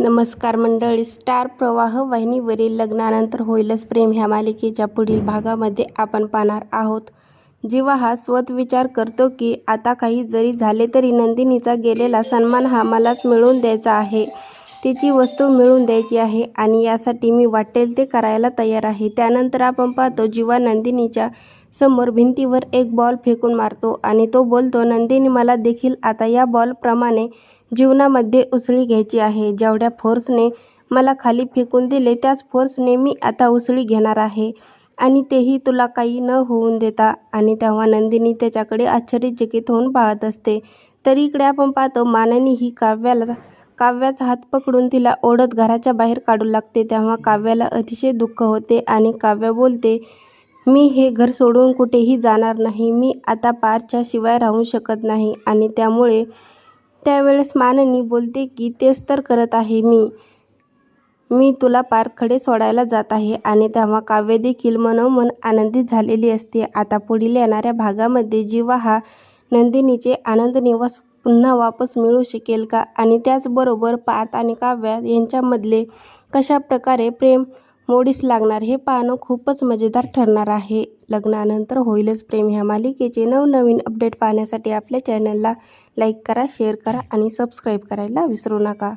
नमस्कार मंडळी. स्टार प्रवाह वाहिनीवरील लग्नानंतर होईलच प्रेम ह्या मालिकेच्या पुढील भागामध्ये आपण पाहणार आहोत. जीवा हा स्वत विचार करतो की आता काही जरी झाले तरी नंदिनीचा गेलेला सन्मान हा मलाच मिळवून द्यायचा आहे. तिची वस्तू मिळवून द्यायची आहे आणि यासाठी मी वाटेल ते करायला तयार आहे. त्यानंतर आपण पाहतो जीवा नंदिनीच्या समोर भिंतीवर एक बॉल फेकून मारतो आणि तो बोलतो नंदिनी मला देखील आता या बॉलप्रमाणे जीवनामध्ये उसळी घ्यायची आहे. जेवढ्या फोर्सने मला खाली फेकून दिले त्याच फोर्सने मी आता उसळी घेणार आहे आणि तेही तुला काही न होऊन देता. आणि तेव्हा नंदिनी त्याच्याकडे आश्चर्यचकित होऊन पाहत असते. तर इकडे आपण पाहतो माननी ही काव्याला काव्याचा हात पकडून तिला ओढत घराच्या बाहेर काढू लागते. तेव्हा काव्याला अतिशय दुःख होते आणि काव्य बोलते मी हे घर सोडून कुठेही जाणार नाही. मी आता पारच्या शिवाय राहू शकत नाही. आणि त्यामुळे त्यावेळेस माननी बोलते की तेच तर करत आहे मी. मी तुला पारखडे सोडायला जात आहे. आणि तेव्हा काव्य देखील मनोमन आनंदित झालेली असते. आता पुढील येणाऱ्या भागामध्ये जीवा हा नंदिनीचे आनंद निवास पुन्हा वापस मिळू शकेल का? आणि त्याचबरोबर पात आणि काव्या यांच्यामधले कशा प्रकारे प्रेम मोडीस लागणार हे पाहणं खूपच मजेदार ठरणार आहे. लग्नानंतर होईलच प्रेम. ह्या मालिकेचे नवनवीन अपडेट पाहण्यासाठी आपल्या चॅनलला लाईक करा शेअर करा आणि सबस्क्राईब करायला विसरू नका.